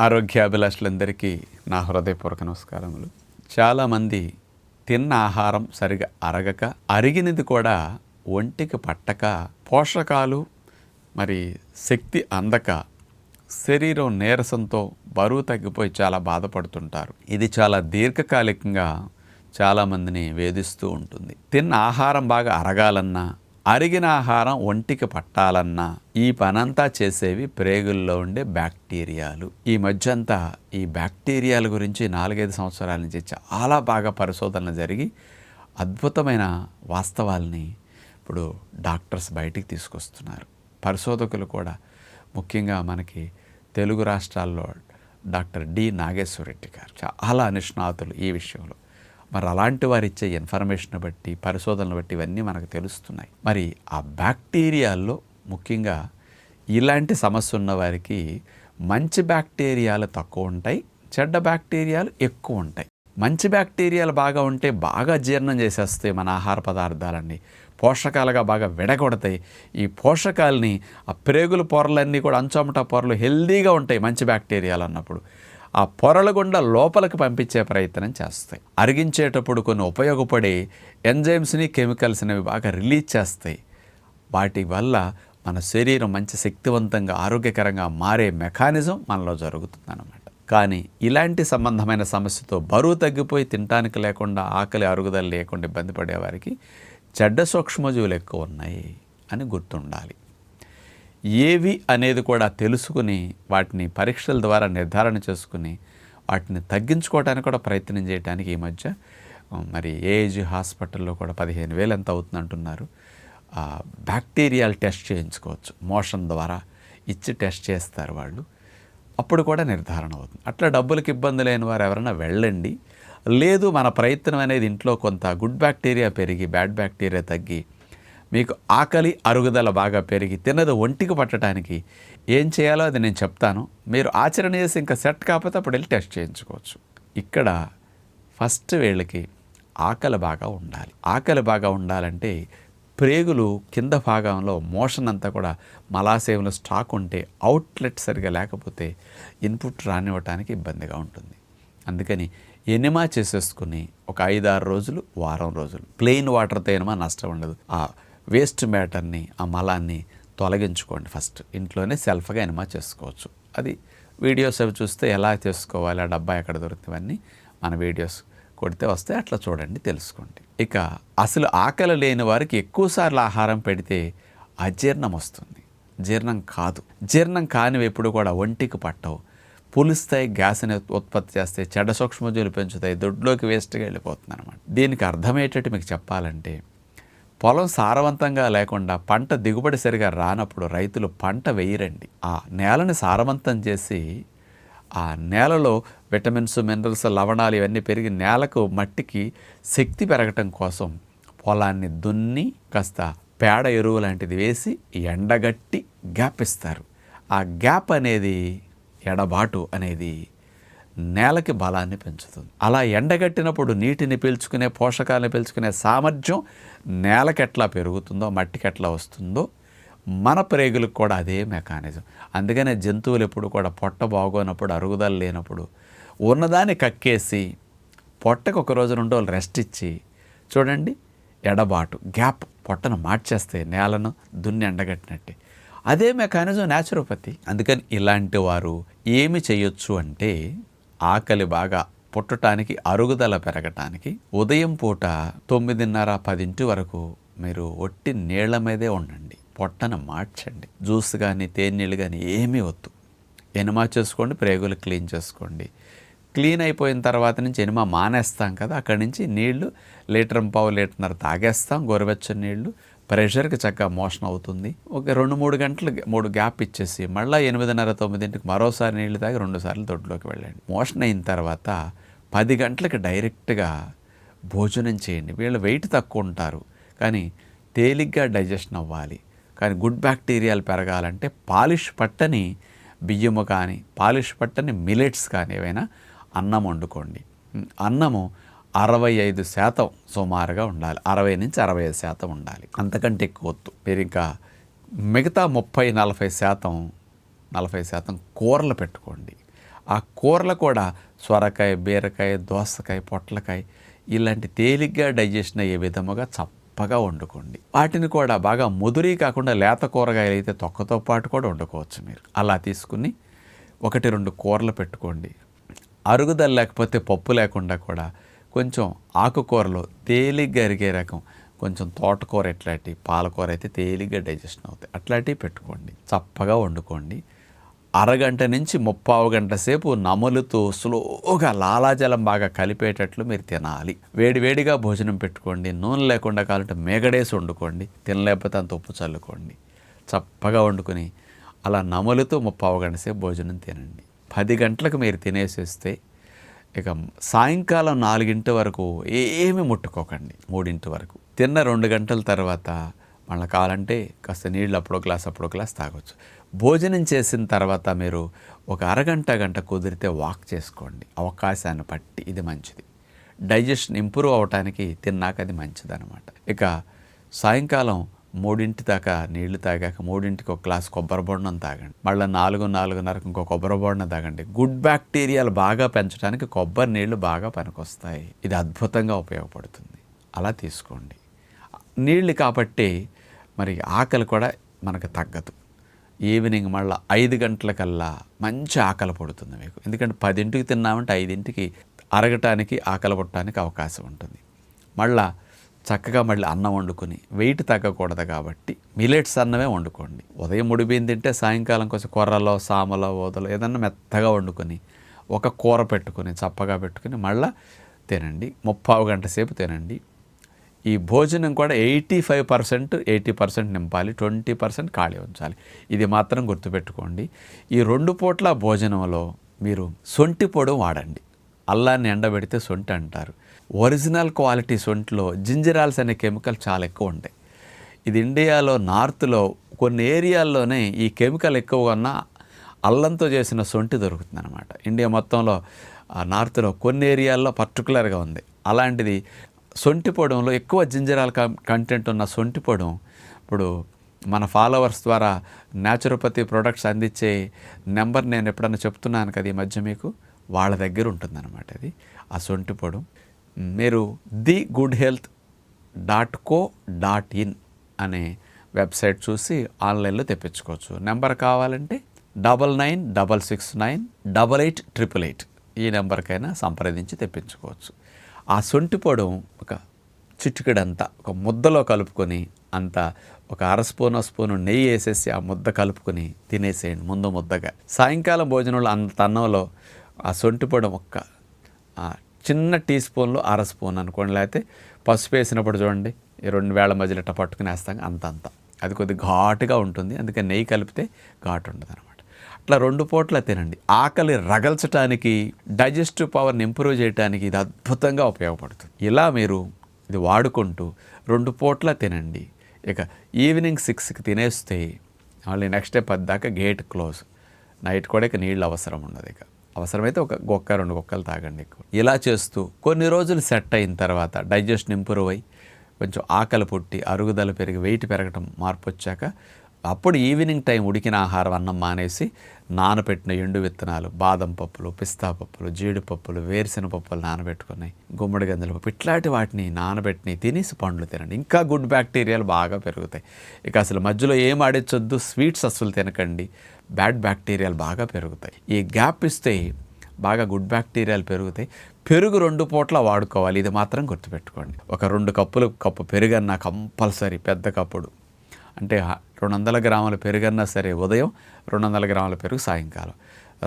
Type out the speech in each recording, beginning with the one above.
ఆరోగ్యాభిలాషులందరికీ నా హృదయపూర్వక నమస్కారములు. చాలామంది తిన్న ఆహారం సరిగా అరగక అరిగినది కూడా ఒంటికి పట్టక పోషకాలు మరి శక్తి అందక శరీరం నీరసంతో బరువు తగ్గిపోయి చాలా బాధపడుతుంటారు. ఇది చాలా దీర్ఘకాలికంగా చాలామందిని వేధిస్తూ ఉంటుంది. తిన్న ఆహారం బాగా అరగాలన్నా అరిగిన ఆహారం ఒంటికి పట్టాలన్నా ఈ పనంతా చేసేవి ప్రేగుల్లో ఉండే బ్యాక్టీరియాలు. ఈ మధ్యంతా ఈ బ్యాక్టీరియాల గురించి నాలుగైదు సంవత్సరాల నుంచి చాలా బాగా పరిశోధనలు జరిగి అద్భుతమైన వాస్తవాల్ని ఇప్పుడు డాక్టర్స్ బయటికి తీసుకొస్తున్నారు. పరిశోధకులు కూడా ముఖ్యంగా మనకి తెలుగు రాష్ట్రాల్లో డాక్టర్ డి నాగేశ్వరరెడ్డి గారు చాలా నిష్ణాతులు ఈ విషయంలో. మరి అలాంటి వారు ఇచ్చే ఇన్ఫర్మేషన్ బట్టి పరిశోధనలు బట్టి ఇవన్నీ మనకు తెలుస్తున్నాయి. మరి ఆ బ్యాక్టీరియాల్లో ముఖ్యంగా ఇలాంటి సమస్య ఉన్న వారికి మంచి బ్యాక్టీరియాలు తక్కువ ఉంటాయి చెడ్డ బ్యాక్టీరియాలు ఎక్కువ ఉంటాయి. మంచి బ్యాక్టీరియాలు బాగా ఉంటే బాగా జీర్ణం చేసేస్తాయి మన ఆహార పదార్థాలన్నీ. పోషకాలుగా బాగా విడగొడతాయి. ఈ పోషకాలని ఆ ప్రేగుల పొరలన్నీ కూడా అంచమట పొరలు హెల్దీగా ఉంటాయి మంచి బ్యాక్టీరియాలు అన్నప్పుడు. ఆ పొరల గుండా లోపలికి పంపించే ప్రయత్నం చేస్తాయి. అరిగించేటప్పుడు కొన్ని ఉపయోగపడే ఎంజైమ్స్ని కెమికల్స్ని బాగా రిలీజ్ చేస్తాయి. వాటి వల్ల మన శరీరం మంచి శక్తివంతంగా ఆరోగ్యకరంగా మారే మెకానిజం మనలో జరుగుతుందన్నమాట. కానీ ఇలాంటి సంబంధమైన సమస్యతో బరువు తగ్గిపోయి తినటానికి లేకుండా ఆకలి అరుగుదల లేకుండా ఇబ్బంది పడేవారికి చెడ్డ సూక్ష్మజీవులు ఎక్కువ ఉన్నాయి అని గుర్తుండాలి. ఏవి అనేది కూడా తెలుసుకుని వాటిని పరీక్షల ద్వారా నిర్ధారణ చేసుకుని వాటిని తగ్గించుకోవడానికి కూడా ప్రయత్నం చేయడానికి ఈ మధ్య మరి ఏఏజీ హాస్పిటల్లో కూడా పదిహేను వేలు ఎంత అవుతుంది అంటున్నారు బ్యాక్టీరియల్ టెస్ట్ చేయించుకోవచ్చు. మోషన్ ద్వారా ఇచ్చి టెస్ట్ చేస్తారు వాళ్ళు. అప్పుడు కూడా నిర్ధారణ అవుతుంది. అట్లా డబ్బులకు ఇబ్బంది లేని వారు ఎవరైనా వెళ్ళండి. లేదు మన ప్రయత్నం అనేది ఇంట్లో కొంత గుడ్ బ్యాక్టీరియా పెరిగి బ్యాడ్ బ్యాక్టీరియా తగ్గి మీకు ఆకలి అరుగుదల బాగా పెరిగి తిన్నది ఒంటికి పట్టడానికి ఏం చేయాలో అది నేను చెప్తాను. మీరు ఆచరణ చేసి ఇంకా సెట్ కాకపోతే అప్పుడు వెళ్ళి టెస్ట్ చేయించుకోవచ్చు. ఇక్కడ ఫస్ట్ వీళ్ళకి ఆకలి బాగా ఉండాలి. ఆకలి బాగా ఉండాలంటే ప్రేగులు కింద భాగంలో మోషన్ అంతా కూడా మలాశయంలో స్టాక్ ఉంటే అవుట్లెట్ సరిగా లేకపోతే ఇన్పుట్ రానివ్వటానికి ఇబ్బందిగా ఉంటుంది. అందుకని ఎనిమా చేసేసుకుని ఒక ఐదారు రోజులు వారం రోజులు ప్లెయిన్ వాటర్తో ఎనిమా నష్టం ఉండదు. ఆ వేస్ట్ మ్యాటర్ని ఆ మలాన్ని తొలగించుకోండి ఫస్ట్. ఇంట్లోనే సెల్ఫ్గా ఎనిమా చేసుకోవచ్చు. అది వీడియోస్ అవి చూస్తే ఎలా చేసుకోవాలి ఆ డబ్బా ఎక్కడ దొరుకుతాయన్నీ మన వీడియోస్ కొడితే వస్తే అట్లా చూడండి తెలుసుకోండి. ఇక అసలు ఆకలి లేని వారికి ఎక్కువసార్లు ఆహారం పెడితే అజీర్ణం వస్తుంది. జీర్ణం కాదు. జీర్ణం కానివి ఎప్పుడు కూడా ఒంటికి పట్టవు. పులుస్తాయి గ్యాస్ని ఉత్పత్తి చేస్తాయి చెడ్డ సూక్ష్మజీవులు పెంచుతాయి దొడ్లోకి వేస్ట్గా వెళ్ళిపోతుంది అనమాట దీనికి అర్థమయ్యేటట్టు మీకు చెప్పాలంటే పొలం సారవంతంగా లేకుండా పంట దిగుబడి సరిగా రానప్పుడు రైతులు పంట వేయరండి. ఆ నేలని సారవంతం చేసి ఆ నేలలో విటమిన్స్ మినరల్స్ లవణాలు ఇవన్నీ పెరిగి నేలకు మట్టికి శక్తి పెరగటం కోసం పొలాన్ని దున్ని కాస్త పేడ ఎరువు లాంటిది వేసి ఎండగట్టి గ్యాప్ ఇస్తారు. ఆ గ్యాప్ అనేది ఎడబాటు అనేది నేలకి బలాన్ని పెంచుతుంది. అలా ఎండగట్టినప్పుడు నీటిని పీల్చుకునే పోషకాలను పీల్చుకునే సామర్థ్యం నేలకి ఎట్లా పెరుగుతుందో మట్టికి ఎట్లా వస్తుందో మన ప్రేగులకు కూడా అదే మెకానిజం. అందుకనే జంతువులు ఎప్పుడు కూడా పొట్ట బాగోనప్పుడు అరుగుదల లేనప్పుడు ఉన్నదాన్ని కక్కేసి పొట్టకు ఒక రోజు రెండు రోజులు రెస్ట్ ఇచ్చి చూడండి ఎడబాటు గ్యాప్ పొట్టను మార్చేస్తే నేలను దున్ని ఎండగట్టినట్టే అదే మెకానిజం న్యాచురోపతి అందుకని ఇలాంటి వారు ఏమి చేయొచ్చు అంటే ఆకలి బాగా పుట్టటానికి అరుగుదల పెరగటానికి ఉదయం పూట తొమ్మిదిన్నర పదింటి వరకు మీరు ఒట్టి నీళ్ళ మీదే ఉండండి. పొట్టను మార్చండి. జ్యూస్ కానీ తేనీళ్ళు కానీ ఏమీ వద్దు. ఎనిమా చేసుకోండి ప్రేగులు క్లీన్ చేసుకోండి. క్లీన్ అయిపోయిన తర్వాత నుంచి ఎనిమా మానేస్తాం కదా అక్కడి నుంచి నీళ్ళు లీటర్ పావు లీటర్న్నర తాగేస్తాం గోరువెచ్చని నీళ్ళు. ప్రెషర్కి చక్కగా మోషన్ అవుతుంది. ఒక రెండు మూడు గంటలు మూడు గ్యాప్ ఇచ్చేసి మళ్ళీ ఎనిమిదిన్నర తొమ్మిదింటికి మరోసారి నీళ్ళు తాగి రెండు సార్లు దొడ్లోకి వెళ్ళండి. మోషన్ అయిన తర్వాత పది గంటలకు డైరెక్ట్గా భోజనం చేయండి. వీళ్ళు వెయిట్ తక్కువ ఉంటారు. కానీ తేలిగ్గా డైజెషన్ అవ్వాలి. కానీ గుడ్ బ్యాక్టీరియాలు పెరగాలంటే పాలిష్ పట్టని బియ్యము కానీ పాలిష్ పట్టని మిలెట్స్ కానీ ఏవైనా అన్నం వండుకోండి. అన్నము అరవై ఐదు శాతం సుమారుగా ఉండాలి. అరవై నుంచి అరవై ఐదు శాతం ఉండాలి. అంతకంటే ఎక్కువ వద్దు. మీరు ఇంకా మిగతా ముప్పై నలభై శాతం నలభై శాతం కూరలు పెట్టుకోండి. ఆ కూరలు కూడా సొరకాయ బీరకాయ దోసకాయ పొట్లకాయ ఇలాంటి తేలిగ్గా డైజెషన్ అయ్యే విధముగా చప్పగా వండుకోండి. వాటిని కూడా బాగా ముదురీ కాకుండా లేత కూరగాయలు అయితే తొక్కతో పాటు కూడా వండుకోవచ్చు మీరు. అలా తీసుకుని ఒకటి రెండు కూరలు పెట్టుకోండి. అరుగుదల లేకపోతే పప్పు లేకుండా కూడా కొంచెం ఆకుకూరలో తేలిగ్గా అరిగే రకం. కొంచెం తోటకూర ఎట్లాంటి పాలకూర అయితే తేలిగ్గా డైజెషన్ అవుతాయి. అట్లాంటివి పెట్టుకోండి. చప్పగా వండుకోండి. అరగంట నుంచి ముప్పావు గంట సేపు నములుతూ స్లోగా లాలాజలం బాగా కలిపేటట్లు మీరు తినాలి. వేడివేడిగా భోజనం పెట్టుకోండి. నూనె లేకుండా కావాలంటే మేగడేసి వండుకోండి. తినలేకపోతే అంత ఉప్పు చల్లుకోండి. చప్పగా వండుకొని అలా నములుతూ ముప్పావు గంట సేపు భోజనం తినండి. పది గంటలకు మీరు తినేసేస్తే ఇక సాయంకాలం నాలుగింటి వరకు ఏమీ ముట్టుకోకండి మూడింటి వరకు. తిన్న రెండు గంటల తర్వాత మళ్ళీ కావాలంటే కాస్త నీళ్ళు అప్పుడో గ్లాస్ అప్పుడో గ్లాస్ తాగొచ్చు. భోజనం చేసిన తర్వాత మీరు ఒక అరగంట గంట కుదిరితే వాక్ చేసుకోండి. అవకాశాన్ని బట్టి ఇది మంచిది. డైజెషన్ ఇంప్రూవ్ అవడానికి తిన్నాక అది మంచిది అనమాట ఇక సాయంకాలం మూడింటి దాకా నీళ్ళు తాగాక మూడింటికి ఒక గ్లాస్ కొబ్బరి బొండం తాగండి. మళ్ళీ నాలుగు నాలుగున్నరకు ఇంకో కొబ్బరి బొండం తాగండి. గుడ్ బ్యాక్టీరియాలు బాగా పెంచడానికి కొబ్బరి నీళ్ళు బాగా పనికొస్తాయి. ఇది అద్భుతంగా ఉపయోగపడుతుంది. అలా తీసుకోండి. నీళ్ళు కాబట్టి మరి ఆకలి కూడా మనకు తగ్గదు. ఈవినింగ్ మళ్ళీ ఐదు గంటలకల్లా మంచి ఆకలి పడుతుంది మీకు. ఎందుకంటే పదింటికి తిన్నామంటే ఐదింటికి అరగటానికి ఆకలి పుట్టడానికి అవకాశం ఉంటుంది. మళ్ళీ చక్కగా మళ్ళీ అన్నం వండుకొని వెయిట్ తగ్గకూడదు కాబట్టి మిలెట్స్ అన్నమే వండుకోండి. ఉదయం ముడిపోయింది తింటే సాయంకాలం కొంచెం కొర్రలో సామలో ఓదలో ఏదన్నా మెత్తగా వండుకొని ఒక కూర పెట్టుకొని చప్పగా పెట్టుకొని మళ్ళీ తినండి. ముప్పావు గంట సేపు తినండి. ఈ భోజనం కూడా eighty five percent eighty percent నింపాలి ట్వంటీ పర్సెంట్ ఖాళీ ఉంచాలి. ఇది మాత్రం గుర్తుపెట్టుకోండి. ఈ రెండు పూట్ల భోజనంలో మీరు సొంటి పొడి వాడండి. అల్లాన్ని ఎండబెడితే సొంటి అంటారు. ఒరిజినల్ క్వాలిటీ సొంటిలో జింజరాల్స్ అనే కెమికల్ చాలా ఎక్కువ ఉంటాయి. ఇది ఇండియాలో నార్త్లో కొన్ని ఏరియాల్లోనే ఈ కెమికల్ ఎక్కువగా ఉన్న అల్లంతో చేసిన సొంటి దొరుకుతుంది అనమాట ఇండియా మొత్తంలో నార్త్లో కొన్ని ఏరియాల్లో పర్టికులర్గా ఉంది. అలాంటిది సొంటి పొడంలో ఎక్కువ జింజరాల్ కంటెంట్ ఉన్న సొంటి పొడం ఇప్పుడు మన ఫాలోవర్స్ ద్వారా న్యాచురోపతి ప్రొడక్ట్స్ అందించే నెంబర్ నేను ఎప్పుడన్నా చెప్తున్నాను కదా ఈ మధ్య మీకు? వాళ్ళ దగ్గర ఉంటుందన్నమాట అది. ఆ సొంటి పొడం. మీరు the good health dot co dot in అనే వెబ్సైట్ చూసి ఆన్లైన్లో తెప్పించుకోవచ్చు. నెంబర్ కావాలంటే double nine double six nine double eight triple eight ఈ నెంబర్కైనా సంప్రదించి తెప్పించుకోవచ్చు. ఆ సొంటి పొడం ఒక చిటికెడంతా ఒక ముద్దలో కలుపుకొని అంత ఒక అర స్పూన్ స్పూను నెయ్యి వేసేసి ఆ ముద్ద కలుపుకొని తినేసేయండి ముందు ముద్దగా. సాయంకాలం భోజనంలో అంత అన్నంలో ఆ సొంటి పొడం ఒక్క చిన్న టీ స్పూన్లో అర స్పూన్ అనుకోండి. లేకపోతే పసుపు వేసినప్పుడు చూడండి రెండు వేల మధ్యలో ఇట్ట పట్టుకుని వేస్తాం అంత అంత అది కొద్దిగా ఘాటుగా ఉంటుంది. అందుకే నెయ్యి కలిపితే ఘాటు ఉండదు అనమాట అట్లా రెండు పూట్ల తినండి. ఆకలి రగల్చడానికి డైజెస్టివ్ పవర్ని ఇంప్రూవ్ చేయడానికి ఇది అద్భుతంగా ఉపయోగపడుతుంది. ఇలా మీరు ఇది వాడుకుంటూ రెండు పూట్ల తినండి. ఇక ఈవినింగ్ సిక్స్కి తినేస్తే మళ్ళీ నెక్స్ట్ డే పద్దాకా గేట్ క్లోజ్. నైట్ కూడా ఇక నీళ్ళు అవసరం ఉండదు ఇక. అవసరమైతే ఒక గొక్క రెండు గొక్కలు తాగండి ఎక్కువ. ఇలా చేస్తూ కొన్ని రోజులు సెట్ అయిన తర్వాత డైజెషన్ ఇంప్రూవ్ అయ్యి కొంచెం ఆకలి పుట్టి అరుగుదల పెరిగి వెయిట్ పెరగటం మార్పు వచ్చాక అప్పుడు ఈవినింగ్ టైం ఉడికిన ఆహారం అన్నం మానేసి నానబెట్టిన ఎండు విత్తనాలు బాదం పప్పులు పిస్తా పప్పులు జీడిపప్పులు వేరుశెనగ పప్పులు నానబెట్టుకున్నాయి గుమ్మడి గంజల పప్పు ఇట్లాంటి వాటిని నానబెట్టిని తినేసి పండ్లు తినండి. ఇంకా గుడ్ బ్యాక్టీరియాలు బాగా పెరుగుతాయి. ఇక అసలు మధ్యలో ఏం ఆడించొద్దు స్వీట్స్ అస్సలు తినకండి. బ్యాడ్ బ్యాక్టీరియాలు బాగా పెరుగుతాయి. ఈ గ్యాప్ ఇస్తే బాగా గుడ్ బ్యాక్టీరియాలు పెరుగుతాయి. పెరుగు రెండు పూట్ల వాడుకోవాలి ఇది మాత్రం గుర్తుపెట్టుకోండి. ఒక రెండు కప్పులు కప్పు పెరుగన్నా కంపల్సరీ పెద్ద కప్పుడు. అంటే రెండు వందల గ్రాముల పెరుగన్నా సరే ఉదయం రెండు వందల గ్రాముల పెరుగు సాయంకాలం.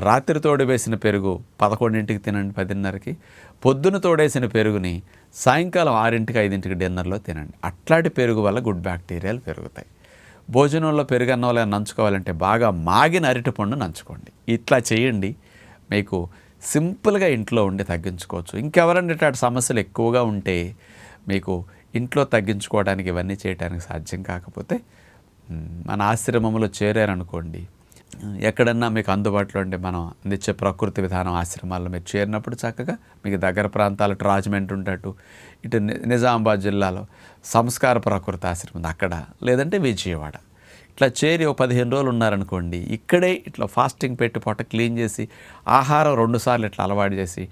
రాత్రి తోడు వేసిన పెరుగు పదకొండింటికి తినండి పదిన్నరకి. పొద్దున తోడేసిన పెరుగుని సాయంకాలం ఆరింటికి ఐదింటికి డిన్నర్లో తినండి. అట్లాంటి పెరుగు వల్ల గుడ్ బ్యాక్టీరియాలు పెరుగుతాయి. భోజనంలో పెరుగన్నంలో నంచుకోవాలంటే బాగా మాగిన అరటిపండు నంచుకోండి. ఇట్లా చేయండి. మీకు సింపుల్గా ఇంట్లో ఉండి తగ్గించుకోవచ్చు. ఇంకెవరంటే ఇట్లాంటి సమస్యలు ఎక్కువగా ఉంటే మీకు ఇంట్లో తగ్గించుకోవడానికి ఇవన్నీ చేయడానికి సాధ్యం కాకపోతే మన ఆశ్రమంలో చేరారనుకోండి ఎక్కడన్నా మీకు అందుబాటులో ఉండే మనం అందించే ప్రకృతి విధానం ఆశ్రమాల్లో మీరు చేరినప్పుడు చక్కగా మీకు దగ్గర ప్రాంతాలు రాజమండ్రి ఉంటట్టు ఇటు ని- నిజామాబాద్ జిల్లాలో సంస్కార ప్రకృతి ఆశ్రమం ఉంది అక్కడ లేదంటే విజయవాడ. ఇట్లా చేరి ఒక పదిహేను రోజులు ఉన్నారనుకోండి ఇక్కడే ఇట్లా ఫాస్టింగ్ పెట్టి పొట్ట క్లీన్ చేసి ఆహారం రెండుసార్లు ఇట్లా అలవాటు చేసి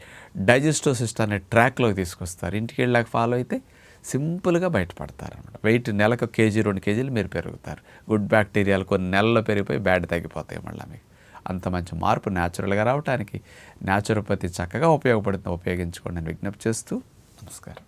డైజెస్టివ్ అనే ట్రాక్లోకి తీసుకొస్తారు. ఇంటికి వెళ్ళాక ఫాలో అయితే సింపుల్గా బయటపడతారు అనమాట వెయిట్ నెలకు కేజీ రెండు కేజీలు మీరు పెరుగుతారు. గుడ్ బ్యాక్టీరియాలు కొన్ని నెలల్లో పెరిగిపోయి బ్యాడ్ తగ్గిపోతాయి మళ్ళీ మీకు. అంత మంచి మార్పు న్యాచురల్గా రావడానికి న్యాచురోపతి చక్కగా ఉపయోగపడుతుంది. ఉపయోగించుకోండి నేను విజ్ఞప్తి చేస్తూ నమస్కారం.